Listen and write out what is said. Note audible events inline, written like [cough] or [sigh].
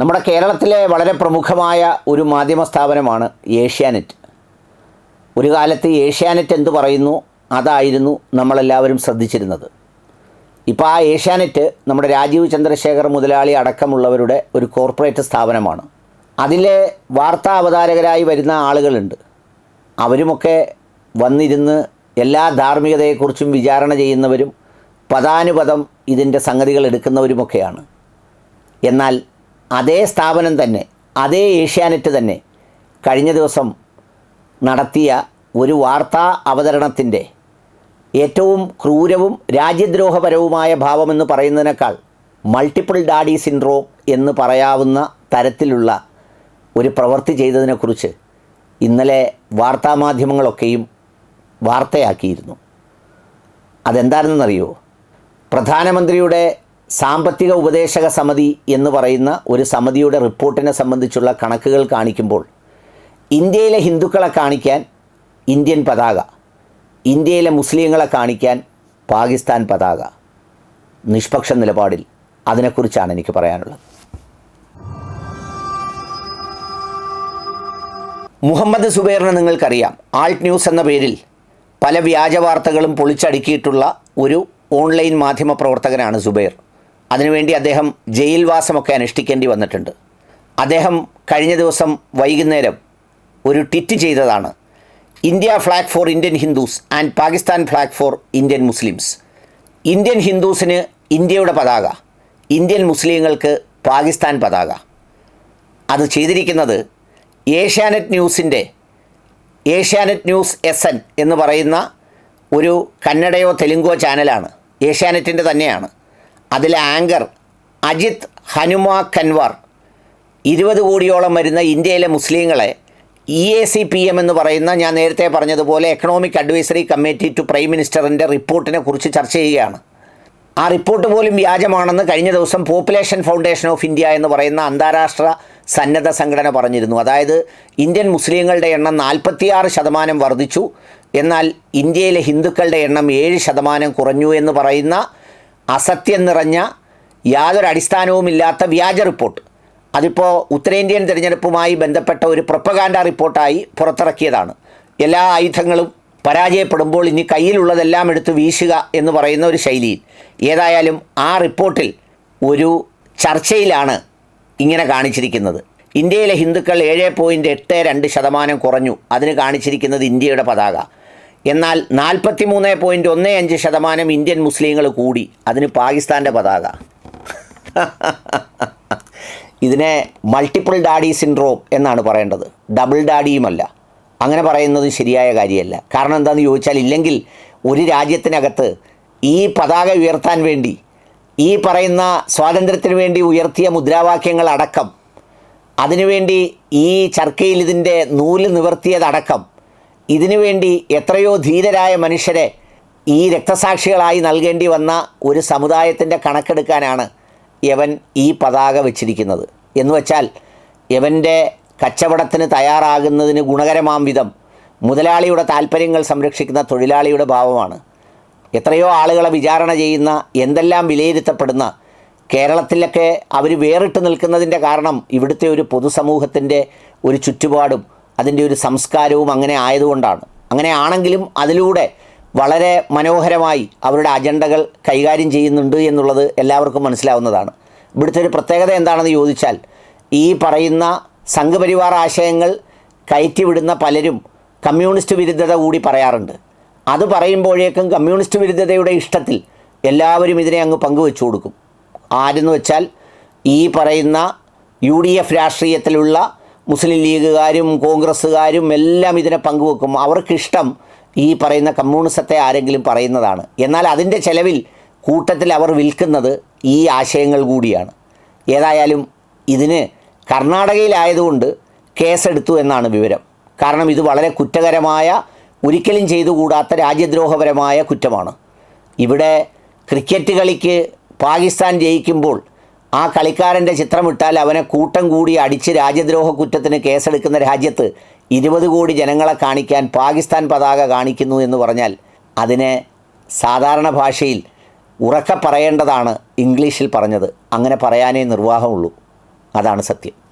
നമ്മുടെ കേരളത്തിലെ വളരെ പ്രമുഖമായ ഒരു മാധ്യമ സ്ഥാപനമാണ് ഏഷ്യാനെറ്റ്. ഒരു കാലത്ത് ഏഷ്യാനെറ്റ് എന്തു പറയുന്നു? അതായിരുന്നു നമ്മളെല്ലാവരും ശ്രദ്ധിച്ചിരുന്നത്. ഇപ്പോൾ ആ ഏഷ്യാനെറ്റ് നമ്മുടെ രാജീവ് ചന്ദ്രശേഖർ മുതലാളി അടക്കമുള്ളവരുടെ ഒരു കോർപ്പറേറ്റ് സ്ഥാപനമാണ്. അതിലെ വാർത്താ അവതാരകരായി വരുന്ന ആളുകളുണ്ട്. അവരുമൊക്കെ വന്നിരുന്ന് എല്ലാ ധാർമ്മികതയെക്കുറിച്ചും വിചാരണ ചെയ്യുന്നവരും പദാനുപദം ഇതിന്റെ സംഗതികൾ എടുക്കുന്നവരുമൊക്കെയാണ്. എന്നാൽ അതേ സ്ഥാപനം തന്നെ അതേ ഏഷ്യാനെറ്റ് തന്നെ കഴിഞ്ഞ ദിവസം നടത്തിയ ഒരു വാർത്താ അവതരണത്തിന്റെ ഏറ്റവും ക്രൂരവും രാജ്യദ്രോഹപരവുമായ ഭാവമെന്ന് പറയുന്നതിനേക്കാൾ മൾട്ടിപ്പിൾ ഡാഡി സിൻഡ്രോം എന്ന് പറയാവുന്ന തരത്തിലുള്ള ഒരു പ്രവൃത്തി ചെയ്തതിനെക്കുറിച്ച് ഇന്നലെ വാർത്താമാധ്യമങ്ങളൊക്കെയും വാർത്തയാക്കിയിരുന്നു. അതെന്താണെന്നറിയോ? പ്രധാനമന്ത്രിയുടെ സാമ്പത്തിക ഉപദേശക സമിതി എന്ന് പറയുന്ന ഒരു സമിതിയുടെ റിപ്പോർട്ടിനെ സംബന്ധിച്ചുള്ള കണക്കുകൾ കാണിക്കുമ്പോൾ ഇന്ത്യയിലെ ഹിന്ദുക്കളെ കാണിക്കാൻ ഇന്ത്യൻ പതാക ഇന്ത്യയിലെ മുസ്ലിങ്ങളെ കാണിക്കാൻ പാകിസ്ഥാൻ പതാക നിഷ്പക്ഷ നിലപാടിൽ അതിനെക്കുറിച്ചാണ് എനിക്ക് പറയാനുള്ളത്. മുഹമ്മദ് സുബൈറിനെ നിങ്ങൾക്കറിയാം ആൾട്ട് ന്യൂസ് എന്ന പേരിൽ പല വ്യാജ വാർത്തകളും പൊളിച്ചടുക്കിയിട്ടുള്ള ഒരു ഓൺലൈൻ മാധ്യമ പ്രവർത്തകനാണ് സുബൈർ. അതിനുവേണ്ടി അദ്ദേഹം ജയിൽവാസമൊക്കെ അനുഷ്ഠിക്കേണ്ടി വന്നിട്ടുണ്ട്. അദ്ദേഹം കഴിഞ്ഞ ദിവസം വൈകുന്നേരം ഒരു ട്വിറ്റ് ചെയ്തതാണ്. India flag for Indian Hindus and Pakistan flag for Indian Muslims Indian ഹിന്ദുസിന് ഇന്ത്യയുടെ പതാക ഇന്ത്യൻ മുസ്ലിങ്ങൾക്ക് പാകിസ്ഥാൻ പതാക. അത് ചെയ്തിരിക്കുന്നത് ഏഷ്യാനെറ്റ് ന്യൂസിന്റെ ഏഷ്യാനെറ്റ് ന്യൂസ് എസ് എൻ എന്ന് പറയുന്ന ഒരു കന്നഡയോ തെലുങ്കോ ചാനലാണ്. ഏഷ്യാനെറ്റിന്റെ തന്നെയാണ്. അതിലെ ആങ്കർ അജിത് ഹനുമ കൻവാർ ഇരുപത് കോടിയോളം വരുന്ന ഇന്ത്യയിലെ മുസ്ലിങ്ങളെ E A C P M എന്ന് പറയുന്ന ഞാൻ നേരത്തെ പറഞ്ഞതുപോലെ economic advisory committee to prime മിനിസ്റ്ററിന്റെ റിപ്പോർട്ടിനെ കുറിച്ച് ചർച്ച ചെയ്യുകയാണ്. ആ റിപ്പോർട്ട് പോലും വ്യാജമാണെന്ന് കഴിഞ്ഞ ദിവസം പോപ്പുലേഷൻ ഫൗണ്ടേഷൻ ഓഫ് ഇന്ത്യ എന്ന് പറയുന്ന അന്താരാഷ്ട്ര സന്നദ്ധ സംഘടന പറഞ്ഞിരുന്നു. അതായത് ഇന്ത്യൻ മുസ്ലിങ്ങളുടെ എണ്ണം നാൽപ്പത്തിയാറ് ശതമാനം വർദ്ധിച്ചു. എന്നാൽ ഇന്ത്യയിലെ ഹിന്ദുക്കളുടെ എണ്ണം ഏഴ് ശതമാനം കുറഞ്ഞു എന്ന് പറയുന്ന അസത്യം നിറഞ്ഞ യാതൊരു അടിസ്ഥാനവുമില്ലാത്ത വ്യാജ റിപ്പോർട്ട്. അതിപ്പോൾ ഉത്തരേന്ത്യൻ തിരഞ്ഞെടുപ്പുമായി ബന്ധപ്പെട്ട ഒരു പ്രൊപ്പഗാൻഡ റിപ്പോർട്ടായി പുറത്തിറക്കിയതാണ്. എല്ലാ ആയുധങ്ങളും പരാജയപ്പെടുമ്പോൾ ഇനി കയ്യിലുള്ളതെല്ലാം എടുത്ത് വീശുക എന്ന് പറയുന്ന ഒരു ശൈലിയിൽ ഏതായാലും ആ റിപ്പോർട്ടിൽ ഒരു ചർച്ചയിലാണ് ഇങ്ങനെ കാണിച്ചിരിക്കുന്നത്. ഇന്ത്യയിലെ ഹിന്ദുക്കൾ ഏഴ് പോയിന്റ് എട്ട് രണ്ട് ശതമാനം കുറഞ്ഞു. അതിന് കാണിച്ചിരിക്കുന്നത് ഇന്ത്യയുടെ പതാക. എന്നാൽ നാൽപ്പത്തി മൂന്ന് പോയിന്റ് ഒന്ന് അഞ്ച് ശതമാനം ഇന്ത്യൻ മുസ്ലിങ്ങൾ കൂടി. അതിന് പാകിസ്ഥാന്റെ പതാക. [laughs] ഇതിനെ മൾട്ടിപ്പിൾ ഡാഡി സിൻഡ്രോം എന്നാണ് പറയേണ്ടത്. ഡബിൾ ഡാഡിയുമല്ല അങ്ങനെ പറയുന്നത് ശരിയായ കാര്യമല്ല. കാരണം എന്താണെന്ന് ചോദിച്ചാൽ ഇല്ലെങ്കിൽ ഒരു രാജ്യത്തിനകത്ത് ഈ പതാക ഉയർത്താൻ വേണ്ടി ഈ പറയുന്ന സ്വാതന്ത്ര്യത്തിന് വേണ്ടി ഉയർത്തിയ മുദ്രാവാക്യങ്ങൾ അടക്കം അതിനുവേണ്ടി ഈ ചർക്കയിൽ ഇതിന്റെ നൂൽ നിവർത്തിയതടക്കം ഇതിനുവേണ്ടി എത്രയോ ധീരരായ മനുഷ്യരെ ഈ രക്തസാക്ഷികളായി നൽകേണ്ടി വന്ന ഒരു സമുദായത്തിന്റെ കണക്കെടുക്കാനാണ് യവൻ ഈ പതാക വെച്ചിരിക്കുന്നത്. എന്ന് വച്ചാൽ യവന്റെ കച്ചവടത്തിന് തയ്യാറാകുന്നതിന് ഗുണകരമാം വിധം മുതലാളിയുടെ താല്പര്യങ്ങൾ സംരക്ഷിക്കുന്ന തൊഴിലാളിയുടെ ഭാവമാണ്. എത്രയോ ആളുകളെ വിചാരണ ചെയ്യുന്ന എന്തെല്ലാം വിലയിരുത്തപ്പെടുന്ന കേരളത്തിലൊക്കെ അവർ വേറിട്ട് നിൽക്കുന്നതിന്റെ കാരണം ഇവിടുത്തെ ഒരു പൊതുസമൂഹത്തിന്റെ ഒരു ചുറ്റുപാടും അതിന്റെ ഒരു സംസ്കാരവും അങ്ങനെ ആയതുകൊണ്ടാണ്. അങ്ങനെ ആണെങ്കിലും അതിലൂടെ വളരെ മനോഹരമായി അവരുടെ അജണ്ടകൾ കൈകാര്യം ചെയ്യുന്നുണ്ട് എന്നുള്ളത് എല്ലാവർക്കും മനസ്സിലാവുന്നതാണ്. ഇവിടുത്തെ ഒരു പ്രത്യേകത എന്താണെന്ന് ചോദിച്ചാൽ ഈ പറയുന്ന സംഘപരിവാർ ആശയങ്ങൾ കയറ്റിവിടുന്ന പലരും കമ്മ്യൂണിസ്റ്റ് വിരുദ്ധത കൂടി പറയാറുണ്ട്. അത് പറയുമ്പോഴേക്കും കമ്മ്യൂണിസ്റ്റ് വിരുദ്ധതയുടെ ഇഷ്ടത്തിൽ എല്ലാവരും ഇതിനെ അങ്ങ് പങ്കുവെച്ചു കൊടുക്കും. ആരെന്ന് വെച്ചാൽ ഈ പറയുന്ന യു ഡി എഫ് രാഷ്ട്രീയത്തിലുള്ള മുസ്ലിം ലീഗുകാരും കോൺഗ്രസ്സുകാരും എല്ലാം ഇതിനെ പങ്കുവെക്കും. അവർക്കിഷ്ടം ഈ പറയുന്ന കമ്മ്യൂണിസത്തെ ആരെങ്കിലും പറയുന്നതാണ്. എന്നാൽ അതിന്റെ ചെലവിൽ കൂട്ടത്തിൽ അവർ വിൽക്കുന്നത് ഈ ആശയങ്ങൾ കൂടിയാണ്. ഏതായാലും ഇതിന് കർണാടകയിലായതുകൊണ്ട് കേസെടുത്തു എന്നാണ് വിവരം. കാരണം ഇത് വളരെ കുറ്റകരമായ ഒരിക്കലും ചെയ്തുകൂടാത്ത രാജ്യദ്രോഹപരമായ കുറ്റമാണ്. ഇവിടെ ക്രിക്കറ്റ് കളിക്ക് പാകിസ്ഥാൻ ജയിക്കുമ്പോൾ ആ കളിക്കാരന്റെ ചിത്രമിട്ടാൽ അവനെ കൂട്ടം കൂടി അടിച്ച് രാജ്യദ്രോഹ കുറ്റത്തിന് കേസെടുക്കുന്ന രാജ്യത്ത് ഇരുപത് കോടി ജനങ്ങളെ കാണിക്കാൻ പാകിസ്ഥാൻ പതാക കാണിക്കുന്നു എന്ന് പറഞ്ഞാൽ അതിനെ സാധാരണ ഭാഷയിൽ ഉറക്കെ പറയേണ്ടതാണ് ഇംഗ്ലീഷിൽ പറഞ്ഞത്. അങ്ങനെ പറയാനേ നിർവാഹമുള്ളൂ. അതാണ് സത്യം.